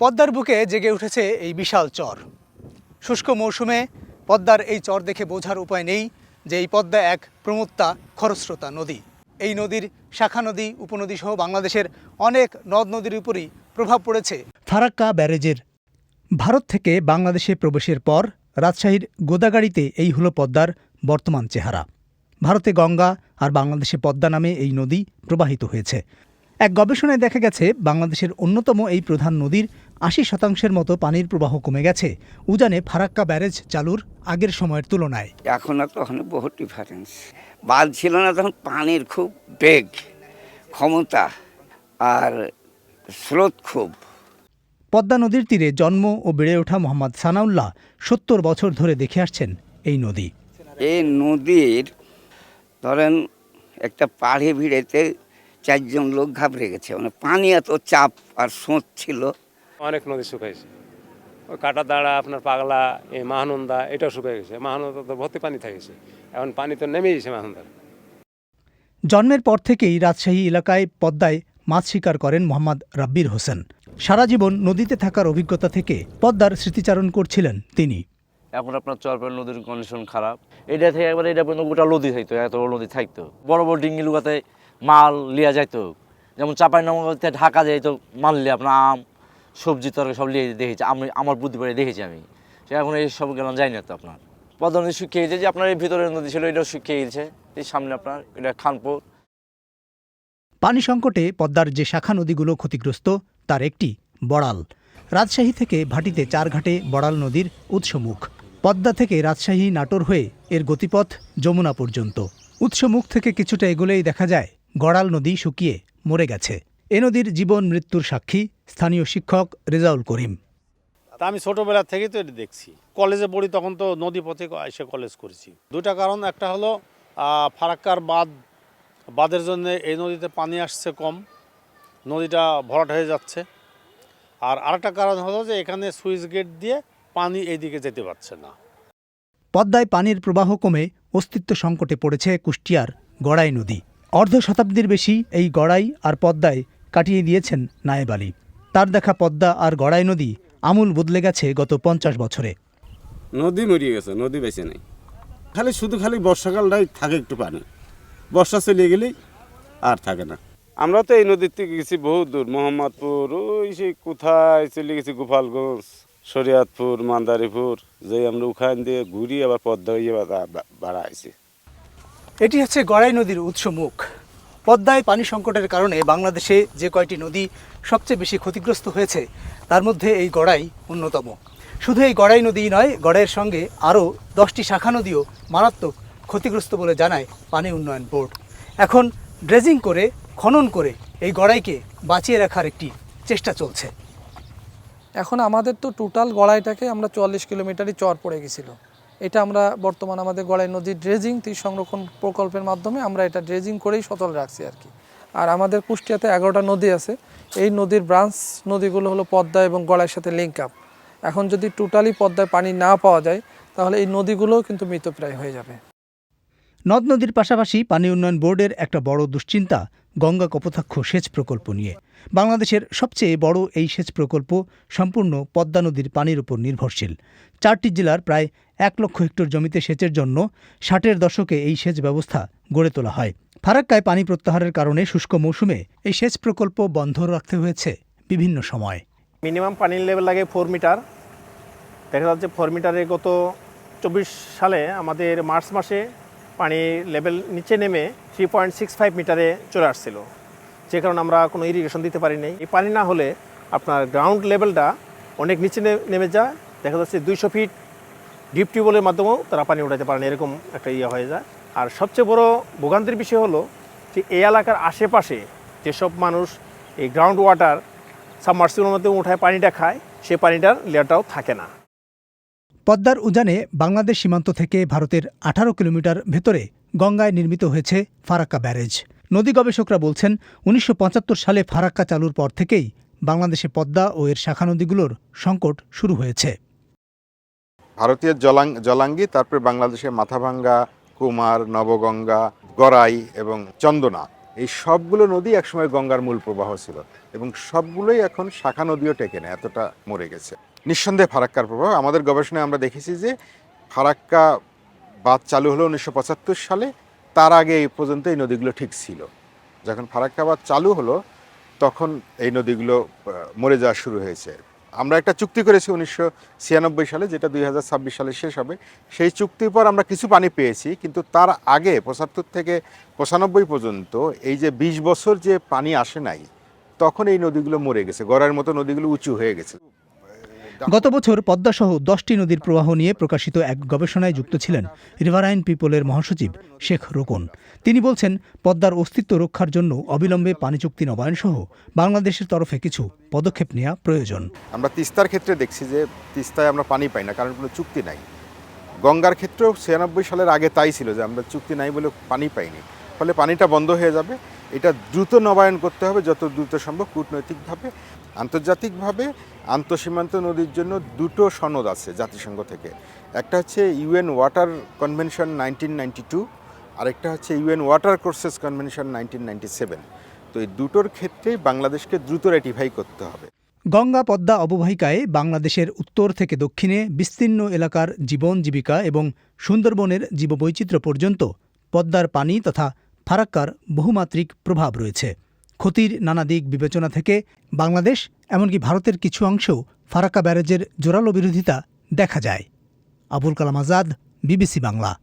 পদ্মার বুকে জেগে উঠেছে এই বিশাল চর। শুষ্ক মৌসুমে পদ্মার এই চর দেখে বোঝার উপায় নেই যে এই পদ্মা এক প্রমত্তা খরস্রোতা নদী। এই নদীর শাখা নদী উপনদী সহ বাংলাদেশের অনেক নদ নদীর উপরই প্রভাব পড়েছে। ফারাক্কা ব্যারেজের ভারত থেকে বাংলাদেশে প্রবেশের পর রাজশাহীর গোদাগাড়িতে এই হলো পদ্মার বর্তমান চেহারা। ভারতে গঙ্গা আর বাংলাদেশে পদ্মা নামে এই নদী প্রবাহিত হয়েছে। এক গবেষণায় দেখা গেছে বাংলাদেশের অন্যতম এই প্রধান নদীর আশি শতাংশের মতো পানির প্রবাহ কমে গেছে। উজানে ফারাক্কা ব্যারেজ চালুর আগের সময়ের তুলনায়। এখন আর তখন বহুত ডিফারেন্স বাদ ছিল না তখন পানির খুব বেগ ক্ষমতা আর স্রোত খুব। পদ্মা নদীর তীরে জন্ম ও বেড়ে ওঠা মোহাম্মদ সানাউল্লাহ সত্তর বছর ধরে দেখে আসছেন এই নদী। এই নদীর ধরেন একটা পাড়ে ভিড়েতে চারজন লোক ঘাবড়ে গেছে। মানে পানি এত চাপ আর স্রোত ছিল। অনেক নদী শুকাইছে। ওই কাটাদাড়া আপনার পাগলা এই মাহানন্দা এটাও শুকিয়ে গেছে। মহানন্দা তো ভর্তি পানি থাকেছে। এখন পানি তো নেমে গেছে মহানন্দার। জন্মের পর থেকেই রাজশাহী এলাকায় পদ্মায় মাছ শিকার করেন মোহাম্মদ রাব্বির হোসেন। সারা জীবন নদীতে থাকার অভিজ্ঞতা থেকে পদ্মার স্মৃতিচারণ করছিলেন তিনি। এখন আপনার চরপের নদীর কন্ডিশন খারাপ। এটা থেকে একবার এটা পর্যন্ত গোটা নদী থাকতো এত বড় নদী থাকতো বড় বড় ডিঙ্গি লুকাতে মাল লিয়া যাইতো। যেমন চাপাই নগরতে ঢাকা যাইতো, মাল লিয়ে, আপনার আম, সবজি, তরকারি সব লিয়ে দেখেছি আমি, আমার বুদ্ধি পাড়ে দেখেছি আমি। সে এখন এই সব গেলাম, যাই না তো আপনার। পদ্মা নদী শুকিয়ে গেছে যে আপনার এই ভিতরের নদী ছিল, এটাও শুকিয়ে গেছে। এই সামনে আপনার, এটা খানপুর। পানি সংকটে পদ্মার যে শাখা নদীগুলো ক্ষতিগ্রস্ত, তার একটি বড়াল। রাজশাহী থেকে ভাটিতে চারঘাটে বড়াল নদীর উৎসমুখ। পদ্মা থেকে রাজশাহী নাটোর হয়ে এর গতিপথ যমুনা পর্যন্ত। উৎসমুখ থেকে কিছুটা এগোলেই দেখা যায় গড়াল নদী শুকিয়ে মরে গেছে। এ নদীর জীবন মৃত্যুর সাক্ষী স্থানীয় শিক্ষক রেজাউল করিম। তা আমি ছোটোবেলা থেকেই তো এটা দেখছি। কলেজে পড়ি তখন তো নদী পথে এসে কলেজ করেছি। দুটা কারণ একটা হলো ফারাক্কার বাঁধ বাঁধের জন্য এই নদীতে পানি আসছে কম নদীটা ভরাট হয়ে যাচ্ছে। আর আরেকটা কারণ হলো যে এখানে সুইচ গেট দিয়ে পানি এইদিকে যেতে পারছে না। পদ্মায় পানির প্রবাহ কমে অস্তিত্ব সংকটে পড়েছে কুষ্টিয়ার গড়াই নদী। অর্ধ শতাব্দীর বেশি এই গড়াই আর পদ্মায় কাটিয়ে দিয়েছেন নায়েব আলী। তার দেখা পদ্মা আর গড়াই নদী আমূল বদলে গেছে গত পঞ্চাশ বছরে। নদী মরিয়ে গেছে, নদী বেঁচে নেই। খালি শুধু খালি বর্ষাকালটাই থাকে একটু পানি। বর্ষা চলে গেলেই আর থাকে না। আমরা তো এই নদীর থেকে গেছি বহুত দূর, মোহাম্মদপুর, ওই সেই কোথায় চলে গেছি গোপালগঞ্জ, শরিয়াতপুর, মান্দারীপুর যে আমরা ওখান দিয়ে ঘুরি আবার পদ্মা হয়ে বাড়া আইছি। এটি হচ্ছে গড়াই নদীর উৎস মুখ। পদ্মায় পানি সংকটের কারণে বাংলাদেশে যে কয়টি নদী সবচেয়ে বেশি ক্ষতিগ্রস্ত হয়েছে, তার মধ্যে এই গড়াই অন্যতম। শুধু এই গড়াই নদীই নয়, গড়াইয়ের সঙ্গে আরও দশটি শাখা নদীও মারাত্মক ক্ষতিগ্রস্ত বলে জানায় পানি উন্নয়ন বোর্ড। এখন ড্রেজিং করে, খনন করে এই গড়াইকে বাঁচিয়ে রাখার একটি চেষ্টা চলছে। এখন আমাদের তো টোটাল গড়াইটাকে আমরা চুয়াল্লিশ কিলোমিটারই চর পড়ে গেছিল। এটা আমরা বর্তমান আমাদের গড়াই নদীর ড্রেজিং তীর সংরক্ষণ প্রকল্পের মাধ্যমে আমরা এটা ড্রেজিং করেই সচল রাখছি আর কি। আর আমাদের কুষ্টিয়াতে এগারোটা নদী আছে। এই নদীর ব্রাঞ্চ নদীগুলো হলো পদ্মা এবং গড়াইয়ের সাথে লিঙ্ক আপ এখন যদি টোটালি পদ্মায় পানি না পাওয়া যায়, তাহলে এই নদীগুলোও কিন্তু মৃতপ্রায় হয়ে যাবে। নদ নদীর পাশাপাশি পানি উন্নয়ন বোর্ডের একটা বড় দুশ্চিন্তা, গঙ্গা কপোতাক্ষ সেচ প্রকল্প নিয়ে। বাংলাদেশের সবচেয়ে বড় এই সেচ প্রকল্প সম্পূর্ণ পদ্মা নদীর পানির উপর নির্ভরশীল। চারটি জেলার প্রায় এক লক্ষ হেক্টর জমিতে সেচের জন্য ষাটের দশকে এই সেচ ব্যবস্থা গড়ে তোলা হয়। ফারাক্কায় পানি প্রত্যাহারের কারণে শুষ্ক মৌসুমে এই সেচ প্রকল্প বন্ধ রাখতে হয়েছে বিভিন্ন সময়। মিনিমাম পানির লেভেল লাগে ফোর মিটার। দেখা যাচ্ছে ফোর মিটারে গত চব্বিশ সালে আমাদের মার্চ মাসে পানি লেভেল নিচে নেমে থ্রি পয়েন্ট সিক্স ফাইভ মিটারে চলে আসছিল। যে কারণে আমরা কোনো ইরিগেশন দিতে পারি পারিনি। এই পানি না হলে আপনার গ্রাউন্ড লেভেলটা অনেক নিচে নেমে যায়। দেখা যাচ্ছে দুইশো ফিট ডিপ টিউবওয়েলের মাধ্যমেও তারা পানি উঠাতে পারে না এরকম একটা ইয়ে হয়ে যায়। আর সবচেয়ে বড় ভোগান্তির বিষয় হলো যে এই এলাকার আশেপাশে যেসব মানুষ এই গ্রাউন্ড ওয়াটার সাবমার্সিবলের মধ্যে উঠায় পানিটা খায়, সে পানিটার লেয়ারটাও থাকে না। পদ্মার উজানে বাংলাদেশ সীমান্ত থেকে ভারতের আঠারো কিলোমিটার ভেতরে গঙ্গায় নির্মিত হয়েছে ফারাক্কা ব্যারেজ। নদী গবেষকরা বলছেন, উনিশশো পঁচাত্তর সালে ফারাক্কা চালুর পর থেকেই বাংলাদেশে পদ্মা ও এর শাখা নদীগুলোর সংকট শুরু হয়েছে। ভারতীয় জলাং, জলাঙ্গি, তারপরে বাংলাদেশের মাথাভাঙ্গা, কুমার, নবগঙ্গা, গড়াই এবং চন্দনা, এই সবগুলো নদী একসময় গঙ্গার মূল প্রবাহ ছিল এবং সবগুলোই এখন শাখা নদীও টেকে না এতটা মরে গেছে। নিঃসন্দেহে ফারাক্কার প্রভাব, আমাদের গবেষণায় আমরা দেখেছি যে ফারাক্কা বাঁধ চালু হলো উনিশশো পঁচাত্তর সালে, তার আগে এই পর্যন্ত এই নদীগুলো ঠিক ছিল। যখন ফারাক্কা বাঁধ চালু হলো, তখন এই নদীগুলো মরে যাওয়া শুরু হয়েছে। আমরা একটা চুক্তি করেছি উনিশশো ছিয়ানব্বই সালে, যেটা দুই হাজার ছাব্বিশ সালে শেষ হবে। সেই চুক্তির পর আমরা কিছু পানি পেয়েছি, কিন্তু তার আগে পঁচাত্তর থেকে পঁচানব্বই পর্যন্ত এই যে বিশ বছর যে পানি আসে নাই, তখন এই নদীগুলো মরে গেছে। গড়ের মতো নদীগুলো উঁচু হয়ে গেছে। গত বছর পদ্মাসহ দশটি নদীর প্রবাহ নিয়ে প্রকাশিত এক গবেষণায় যুক্ত ছিলেন রিভারাইন পিপলের মহাসচিব শেখ রোকন। তিনি বলছেন, পদ্মার অস্তিত্ব রক্ষার জন্য অবিলম্বে পানি চুক্তি নবায়ন সহ বাংলাদেশের তরফে কিছু পদক্ষেপ নেওয়া প্রয়োজন। আমরা তিস্তার ক্ষেত্রে দেখছি যে তিস্তায় আমরা পানি পাই না, কারণ কোনো চুক্তি নাই। গঙ্গার ক্ষেত্রেও ছিয়ানব্বই সালের আগে তাই ছিল যে আমরা চুক্তি নাই বলে পানি পাইনি। ফলে পানিটা বন্ধ হয়ে যাবে। এটা দ্রুত নবায়ন করতে হবে, যত দ্রুত সম্ভব কূটনৈতিকভাবে আন্তর্জাতিকভাবে আন্তঃসীমান্ত নদীর জন্য দুটো সনদ আছে জাতিসংঘ থেকে। একটা হচ্ছে UN water convention nineteen ninety two, আরেকটা হচ্ছে UN water courses convention nineteen ninety seven. তো এই দুটোর ক্ষেত্রেই বাংলাদেশকে দ্রুত রেটিফাই করতে হবে। গঙ্গা পদ্মা অববাহিকায় বাংলাদেশের উত্তর থেকে দক্ষিণে বিস্তীর্ণ এলাকার জীবন জীবিকা এবং সুন্দরবনের জীববৈচিত্র্য পর্যন্ত পদ্মার পানি তথা ফারাক্কার বহুমাত্রিক প্রভাব রয়েছে। ক্ষতির নানা দিক বিবেচনা থেকে বাংলাদেশ, এমনকি ভারতের কিছু অংশেও ফারাক্কা ব্যারেজের জোরালো বিরোধিতা দেখা যায়। আবুল কালাম আজাদ, বিবিসি বাংলা।